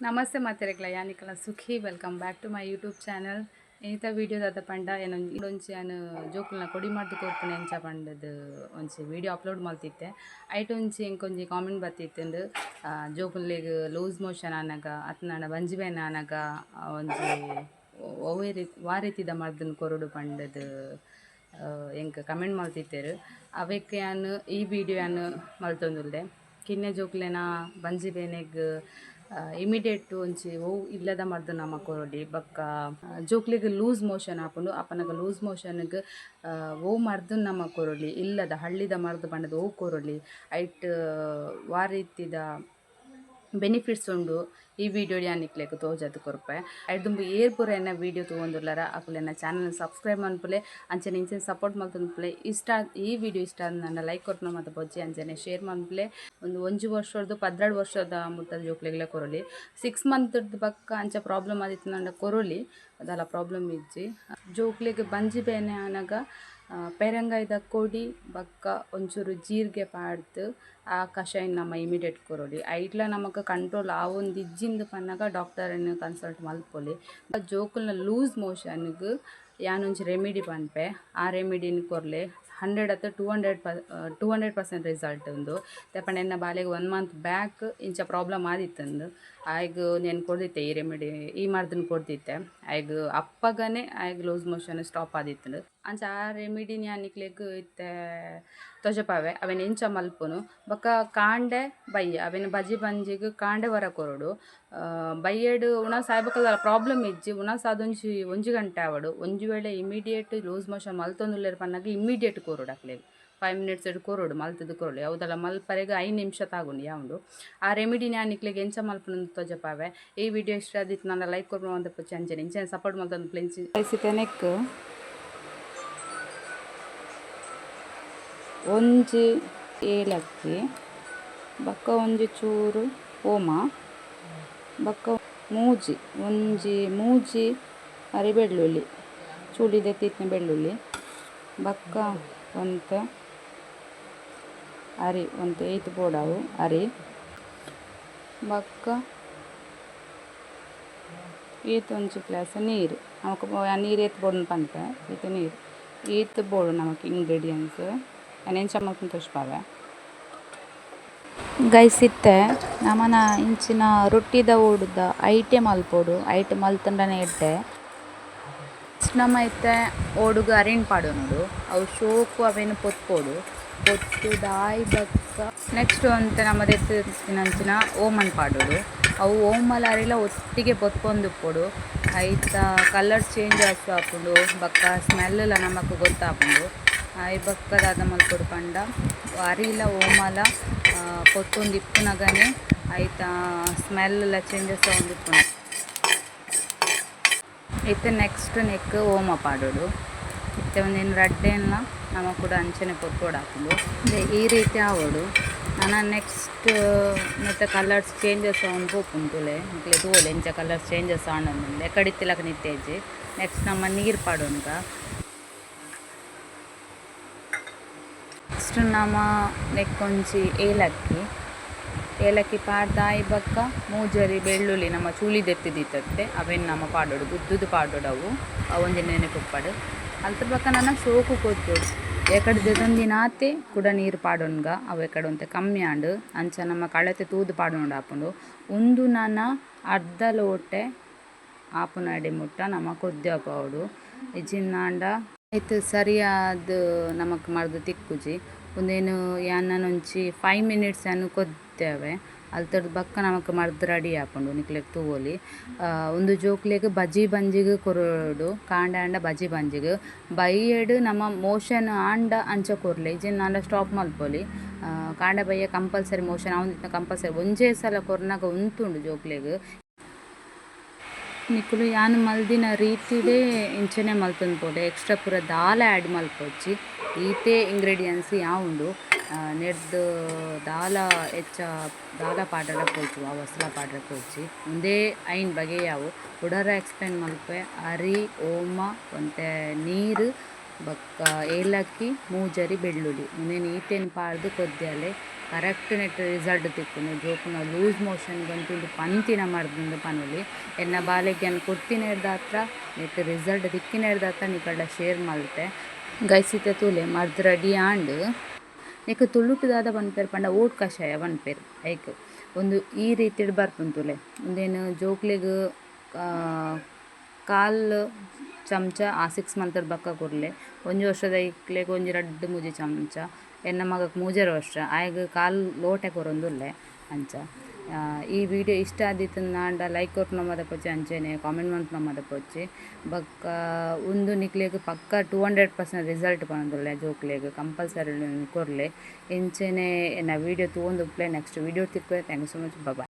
ನಮಸ್ತೆ ಮಾತೆರೆಗ್ಲ ಯಾನಿಕಲ ಸುಖಿ. Welcome back to my YouTube channel ಇಂಥ ವೀಡಿಯೋ ದಾದ ಪಂಡ ಏನೊಂದು ಒಂಚಿ ನಾನು ಜೋಕುಲ್ನ ಕೊಡಿ ಮಾಡ್ದು ಕೋರ್ಪಣೆ ಎಂಚ ಪಂಡದು ಒಂಚಿ ವೀಡಿಯೋ ಅಪ್ಲೋಡ್ ಮಾಡ್ತಿತ್ತೆ ಐಟ್ ಒಂಚಿ ಎಂಕೊಂಜಿ ಕಾಮೆಂಟ್ ಬರ್ತಿತ್ತಂದು ಜೋಕುಲ್ಗೆ ಲೂಸ್ ಮೋಷನ್ ಆನಗ ಅತ್ನಾಡ ಬಂಜಿಬೇನ ಆನಗ ಒಂಜಿ ಒವೇ ರೀತಿ ವಾ ರೀತಿದ ಮಾಡ್ದನ್ನು ಕೊರಡು ಪಂಡದು ಎಂಕ್ ಕಮೆಂಟ್ ಮಾಡ್ತಿತ್ತೇರು. ಅವಕ್ಕೆ ಯಾನು ಈ ವಿಡಿಯೋ ಯಾನು ಮಲ್ತೊಂದುಲ್ಲೆ ಕಿನ್ನೆ ಜೋಕ್ಲೆನ ಬಂಜಿಬೇನೆಗ್ ಇಮಿಡಿಯೇಟ್ ಒಂಚಿ ಓ, ಇಲ್ಲದ ಮರ್ದು ನಮ ಕೊರೊಲಿ ಬಕ್ಕ ಜೋಕ್ಲಿಗೆ ಲೂಸ್ ಮೋಷನ್ ಆಪುಂಡು ಅಪನಗ ಲೂಸ್ ಮೋಷನ್ಗ್ ಓ ಮರ್ದು ನಮ ಕೊರೊಲಿ ಇಲ್ಲದ ಹಳ್ಳಿದ ಮರ್ದು ಬಣ್ಣದ ಓ ಕೊರೊಲಿ ಐಟ್ ವಾ ರೀತಿದ ಬೆನಿಫಿಟ್ಸ್ ಉಂಡು. ಈ ವಿಡಿಯೋ ಯಾನಿಕ್ಲೆಗ್ ತೋಜದ್ ಕೊರ್ಪೆ. ಐಟ್ ದುಂಬು ಏರ್ ಪೂರ ಎನ್ನ ವಿಡಿಯೋ ತೂವೊಂದುಲ್ಲರ ಅಕುಲೆನ ಚಾನಲ್ ಸಬ್ಸ್ಕ್ರೈಬ್ ಮನ್ಪುಲೆ ಅಂಚನೆ ಇಂಚನೆ ಸಪೋರ್ಟ್ ಮಾಡ್ತಂದ್ಪಲೆ. ಇಷ್ಟ ಈ ವಿಡಿಯೋ ಇಷ್ಟ ನನ್ನ ಲೈಕ್ ಕೊರ್ಪುನ ಮತ್ತು ಬೊಜ್ಜಿ ಅಂಚನೆ ಶೇರ್ ಮನ್ಪುಲೆ ಒಂದು ಒಂದು ವರ್ಷದ್ದು ಪದ್ರಾಡು ವರ್ಷದ ಮುತ್ತದ ಜೋಕ್ಲೆಗ್ಲೆ ಕೊರಲಿ. ಸಿಕ್ಸ್ ಮಂತ್ ಬಕ್ಕ ಅಂಚೆ ಪ್ರಾಬ್ಲಮ್ ಆದಿತ್ತು ನನ್ನ ಕೊರೊಲಿ. ಅದಲ್ಲ ಪ್ರಾಬ್ಲಮ್ ಇಜ್ಜಿ ಜೋಕ್ಲೆಗ್ ಬಂಜಿ ಬೇನೆ ಆನಗ ಪೆರಂಗೈದ ಕೊಡಿ, ಬಕ್ಕ ಒಂಚೂರು ಜೀರಿಗೆ ಪಾಡ್ದು, ಆ ಕಷಾಯ ನಮ್ಮ ಇಮಿಡಿಯೇಟ್ ಕೊರೊಲಿ ಐಟ್ಲ ನಮಕ್ ಕಂಟ್ರೋಲ್ ಆವೊಂದು ಇಜ್ಜಿಂದು ಪನ್ನಗ ಡಾಕ್ಟರನ್ನು ಕನ್ಸಲ್ಟ್ ಮಲ್ಪೊಲಿ. ಜೋಕುಲ್ನ ಲೂಸ್ ಮೋಷನ್ಗ್ ಯಾನೊಂಜಿ ರೆಮಿಡಿ ಪನ್ಪೆ ಆ ರೆಮಿಡಿನ್ ಕೊರ್ಲೆ ಹಂಡ್ರೆಡ್ ಅಥವಾ ಟೂ ಹಂಡ್ರೆಡ್ ಪ ಟೂ ಹಂಡ್ರೆಡ್ ಪರ್ಸೆಂಟ್ ರಿಸಲ್ಟ್ ಉಂದು ತೆಪಂಡ ಎನ್ನ ಬಾಲೆಗ್ ಒನ್ ಮಂತ್ ಬ್ಯಾಕ್ ಇಂಚ ಪ್ರಾಬ್ಲಮ್ ಆದಿತ್ತಂದು ಆಯ್ಗ್ ನೆನ್ ಕೊಡ್ದಿತ್ತೆ ಈ ರೆಮಿಡಿ ಈ ಮಾರ್ದನ್ನು ಕೊಡ್ದಿತ್ತೆ. ಆಯ್ಗ್ ಅಪ್ಪಗನೆ ಆಯ್ಗ್ ಲೂಸ್ ಮೋಷನ್ ಸ್ಟಾಪ್ ಆದಿತ್ತಂದು. ಅಂಚ ಆ ರೆಮಿಡಿ ಯಾನಿಕ್ಲೆಗ್ ಇತ್ತೆ ತೊಜಪಾವೆ ಅವೆನ್ ಎಂಚ ಮಲ್ಪುನು. ಬೊಕ ಕಾಂಡೆ ಬಯ್ಯ ಅವೆನ್ ಬಜಿ ಬಂಜಿಗ್ ಕಾಂಡೆ ವರ ಕೊರೊಡು. ಬಯ್ಯಡ್ ಉಣ ಸಾಯ್ಬಕಲ್ಲ ಪ್ರಾಬ್ಲಮ್ ಇಜ್ಜಿ. ಉಣ ಸಾದೊಂಜಿ, ಒಂಜಿ ಗಂಟೆ ಆವಡು. ಒಂಜಿ ವೇಳೆ ಇಮಿಡಿಯೇಟ್ ಲೂಸ್ ಮೋಷನ್ ಮಲ್ತೊಂದುಲ್ಲೆರ್ ಪನ್ನಾಗ ಇಮಿಡಿಯೇಟ್ ಕೊರಡು ಅಕ್ಲೆಗ್. ಫೈವ್ ಮಿನಿಟ್ಸ್ ಇಟ್ಟು ಕೊರೊಡು, ಮಲ್ತದು ಕೊರಡು. ಯಾವುದಲ್ಲ ಮಲ್ಪರೆಗೆ ಐದು ನಿಮಿಷ ತಗೊಂಡು ಯಾವುದು. ಆ ರೆಮಿಡಿ ಯಾನಿಕ್ಲೆಗ್ ಎಂಚ ಮಲ್ಪನ ತೊಜಪಾವೆ ಈ ವಿಡಿಯೋ ಇಷ್ಟ ಆದಿತ್ತು ನಾನು ಲೈಕ್ ಕೊಡ್ಬೋದು ಅಂತ ಪುಚ್ಚ ಸಪೋರ್ಟ್ ಮಲ್ತೊಂದು ಪ್ಲೆಂಚಿ ಕಳಿಸಿತೆನೆಕ್ ಒಂಜಿ ಏಲಕ್ಕಿ, ಬಕ್ಕ ಒಂಜಿ ಚೂರು ಓಮ, ಬಕ್ಕ ಮೂಜಿ, ಒಂಜಿ ಮೂಜಿ ಅರಿ ಬೆಳ್ಳುಳ್ಳಿ ಚೂಲಿದ ತಿತ್ತಿನ ಬೆಳ್ಳುಳ್ಳಿ, ಬಕ್ಕ ಒಂತ ಅರಿ ಒಂತ ಏತ್ ಬೋಡಾವು ಅರಿ, ಬಕ್ಕ ಈತ್ ಒಂಜಿ ಗ್ಲಾಸ್ ನೀರು. ನಮಕ್ ನೀರು ಏತ್ ಬೋಡು ಪಂತ ಈತ ನೀರು. ಈತ್ ಬೋಡು ನಮಕ್ ಇಂಗ್ರೀಡಿಯೆಂಟ್ಸ್. ಎನೆಂಚ ಮಲ್ಪುನ ತೋಜ್ಪಾವೆ ಗೈಸ್ ಇತ್ತೆ ನಮನ ಇಂಚಿನ ರೊಟ್ಟಿದ ಓಡುದ ಐಟೆ ಮಲ್ಪೊಡು ಐಟೆ ಮಲ್ತಂಡನೆ ಎಡ್ಡೆ ನಮ್ಮ ಐತೆ ಓಡುಗ ಅರಿಣ್ ನೋಡು. ಅವು ಶೋಕು ಅವೇನು ಪೊತ್ಕೋಡು ಪೊತ್ತು, ದಾಯಿ, ಬಕ್ಕ. ನೆಕ್ಸ್ಟ್ ಅಂತ ಎತ್ತಿನಂಚಿನ ಓಮನ್ ಪಾಡೋಡು ಅವು ಓಮಲ್ಲಿ ಅರಿಲ ಒಟ್ಟಿಗೆ ಕೊಡು ಐತ ಕಲರ್ ಚೇಂಜ್ ಆಸು ಆಪುಂಡು ಬಕ್ಕ ಸ್ಮೆಲ್ಲ ನಮಕ್ ಗೊತ್ತಾಪುಂಡು. ಐ ದಾದ ಮಲ್ಪೊಡು ಪಂಡ ಅರಿಲ ಓಮಲ ಪೊತ್ತೊಂದು ಇಪ್ಪುನಗನೆ ಐತ ಸ್ಮೆಲ್ ಚೇಂಜಸ್ ಆವೊಂದಿಪ್ಪುಂಡು ಇತ್ತೆ ನೆಕ್ಸ್ಟ್ ನೆಕ್ ಓಮ ಪಾಡೋಡು ಇತ್ತೆ ಒಂದೇನು ರಡ್ಡೆಲ್ಲ ನಮ್ಮ ಕೂಡ ಅಂಚನೆ ಪೊತ್ಕೊಡು ಹಾಕುದು ಈ ರೀತಿ ಆವಡು ನಾನು ನೆಕ್ಸ್ಟ್ ಮತ್ತೆ ಕಲರ್ಸ್ ಚೇಂಜಸ್ ಅವನು ಪೋಪುಂತುಲೆ ಮಕ್ಲೆ ತೂಲೆ ಎಂಚ ಕಲರ್ಸ್ ಚೇಂಜಸ್ ಆನೊಂದುಂಡು ಎಕಡಿತ್ತಿಲಕ ನಿತ್ತೇಜಿ ನೆಕ್ಸ್ಟ್ ನಮ್ಮ ನೀರು ಪಾಡೋನ್ಗ ನೆಕ್ಸ್ಟ್ ನಮ್ಮ ನೆಕ್ಕೊಂಜಿ ಏಲಕ್ಕಿ. ಏಲಕ್ಕಿ ಪಾಡ್ದಾಯಿ ಬಕ್ಕ, ಮೂಜರಿ ಬೆಳ್ಳುಳ್ಳಿ ನಮ್ಮ ಚೂಳಿದೆತ್ತಿದಿತ್ತತ್ತೆ ಅವೆನ್ ನಮ್ಮ ಪಾಡೋಡು, ಗುದ್ದುದು ಪಾಡೋಡವು ಅವು ನೆನೆ ನೆನಪುಪ್ಪಡು. ಅಲ್ತ್ರ ಬಕ್ಕ ನನ್ನ ಶೋಕು ಕೊತ್ತೋಡು ಎಕಡೆ ದೆದೊಂದಿನಾತೆ ಕುಡ ನೀರು ಪಾಡೋನ್ಗ ಅವು ಎಕಡೆ ಒಂತೆ ಕಮ್ಮಿ ಆಂಡು, ಅಂಚ ನಮ್ಮ ಕಳತೆ ತೂದು ಪಾಡೋಂಡು ಆಪುಂಡು. ಉಂದು ನನ್ನ ಅರ್ಧ ಲೋಟೆ ಅಡಿ ಮುಟ್ಟ, ನಮ್ಮ ಕೊದ್ದೆ ಇಜಿನ್ನಾಂಡ ಐತ್ ಸರಿಯಾದ, ನಮಕ್ ಮರ್ದು ತಿಕ್ಕುಜಿ. ಒಂದೇನು ಯಾನೊಂಚಿ ಫೈವ್ ಮಿನಿಟ್ಸ್ ಯಾನು ಕೊದ್ದೇವೆ. ತರದ ಬಕ್ಕ ನಮಕ್ ಮರ್ದ್ ರೆಡಿ ಆಪುಂಡು, ನಿಕ್ಲೆಗ್ ತೂವೊಲಿ. ಉಂದು ಜೋಕ್ಲೆಗ್ ಬಜಿ ಬಂಜಿಗ್ ಕೊರೊಡು, ಕಾಂಡ ಆಂಡ ಬಜಿ ಬಂಜಿಗ್. ಬೈಯಡ್ ನಮ ಮೋಷನ್ ಆಂಡ ಅಂಚ ಕೊರ್ಲೆ, ಇಜಿನ್ ಆಂಡ ಸ್ಟಾಪ್ ಮಲ್ಪೊಲಿ. ಕಾಂಡ ಬೈಯ ಕಂಪಲ್ಸರಿ ಮೋಷನ್ ಅವನ ಕಂಪಲ್ಸರಿ ಒಂಜೇ ಸಲ ಕೊರ್ನಾಗ ಉಂತುಂಡು ಜೋಕ್ಲೆಗ್. ನಿಕ್ಲು ಯಾನ್ ಮಲ್ದಿನ ರೀತಿಡೇ ಇಂಚನೆ ಮಲ್ತೊಂದು ಎಕ್ಸ್ಟ್ರಾ ಪೂರ ದಾಲ ಆ್ಯಡ್ ಮಲ್ಪೊಚ್ಚಿ ಈತೆ ಇಂಗ್ರೀಡಿಯೆಂಟ್ಸ್ ಯಾವುಂಡು ನೆಡ್ ದಾಲ ಹೆಚ್ಚ, ದಾಲ ಪಾಡ್ರ ಕೊಚ್ಚು ಆ ವಸ್ಲ ಪಾಡ್ರ ಕೊಚ್ಚಿ ಉಂದೇ ಐನ್ ಬಗೆಯಾವು ಪುಡರ ಎಕ್ಸ್ಪ್ಲೇನ್ ಮಲ್ಪೆ ಅರಿ, ಓಮ, ಒಂತೆ ನೀರು, ಬೊಕ್ಕ ಏಲಕ್ಕಿ, ಮೂಜರಿ, ಬೆಳ್ಳುಳ್ಳಿ. ಉಂದೆನ್ ಈತೆನ್ ಪಾಡ್ದು ಕೊದ್ದಲೆ ಕರೆಕ್ಟ್ ನೆಟ್ ರಿಸಲ್ಟ್ ತಿಕ್ಕುನು ಜೋಕುನ ಲೂಸ್ ಮೋಷನ್ ಬಂತುಂಡು ಪಂತಿನ ಮರ್ದುಂಡು ಪನುಲಿ ಎನ್ನ ಬಾಲೆಗೆ ಅನ್ನು ಕೊಟ್ಟಿನ ಹತ್ರ ನೆಟ್ ರಿಸಲ್ಟ್ ತಿಕ್ಕಿನ ಹತ್ರ ನಿಕಡ ಶೇರ್ ಮಲ್ತೆ ಗೈಸಿತ ತೂಲೆ ಮರ್ದ್ ರೆಡಿ ಆಂಡ್ ನೆಕ್ ತುಳುಟುದಾದ ಪನ್ಪೆರ್ ಪಂಡ ಓಟ್ ಕಷಾಯ ಪನ್ಪೆರ್ ಐಕ್ ಒಂದು ಈ ರೀತಿಡ್ ತೂಲೆ. ಉಂದೇನು ಜೋಕ್ಲೆಗ್ ಕಾಲ್ ಚಮಚ ಆ ಸಿಕ್ಸ್ ಮಂತ್ ಬಕ್ಕ ಕೊರ್ಲೆ ಒಂಜಿ ವರ್ಷದ ಇಕ್ಲೆಗ್ ಒಂಜಿ ರಡ್ಡ್ ಮೂಜಿ ಚಮಚ. ಎನ್ನ ಮಗಕ್ ಮೂಜರ ವರ್ಷ ಆಯಗ್ ಕಾಲ್ ಲೋಟೆ ಕೊರೊಂದುಲ್ಲೆ ಅಂಚ. ಈ ವಿಡಿಯೋ ಇಷ್ಟ ಆದಿತ್ತು ನಾಂಡ ಲೈಕ್ ಕೊಟ್ಟು ಮದ ಪೊಚ್ಚಿ ಅಂಚೆನೆ ಕಾಮೆಂಟ್ ಮಂತ್ ಮದ ಪೊಚ್ಚಿ. ಬಕ್ಕ ಉಂದು ನಿಕ್ಲೆಗ್ ಪಕ್ಕ ಟೂ ಹಂಡ್ರೆಡ್ ಪರ್ಸೆಂಟ್ ರಿಸಲ್ಟ್ ಪನೊಂದುಲ್ಲೆ ಜೋಕ್ಲೆಗ್ ಕಂಪಲ್ಸರಿ ಕೊರ್ಲೆ ಇಂಚೆನೆ ನಾ ವಿಡಿಯೋ ತೊಗೊಂಡು next video ತಿಕ್ಕೇ thank you so much bye